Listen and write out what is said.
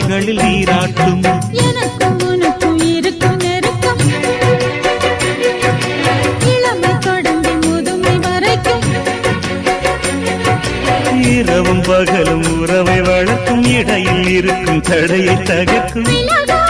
ஆசைகளில் நீராட்டும். இரவும் பகலும் உறவை வளர்க்கும். இடையில் இருக்கும் தடையை தகர்க்கும்.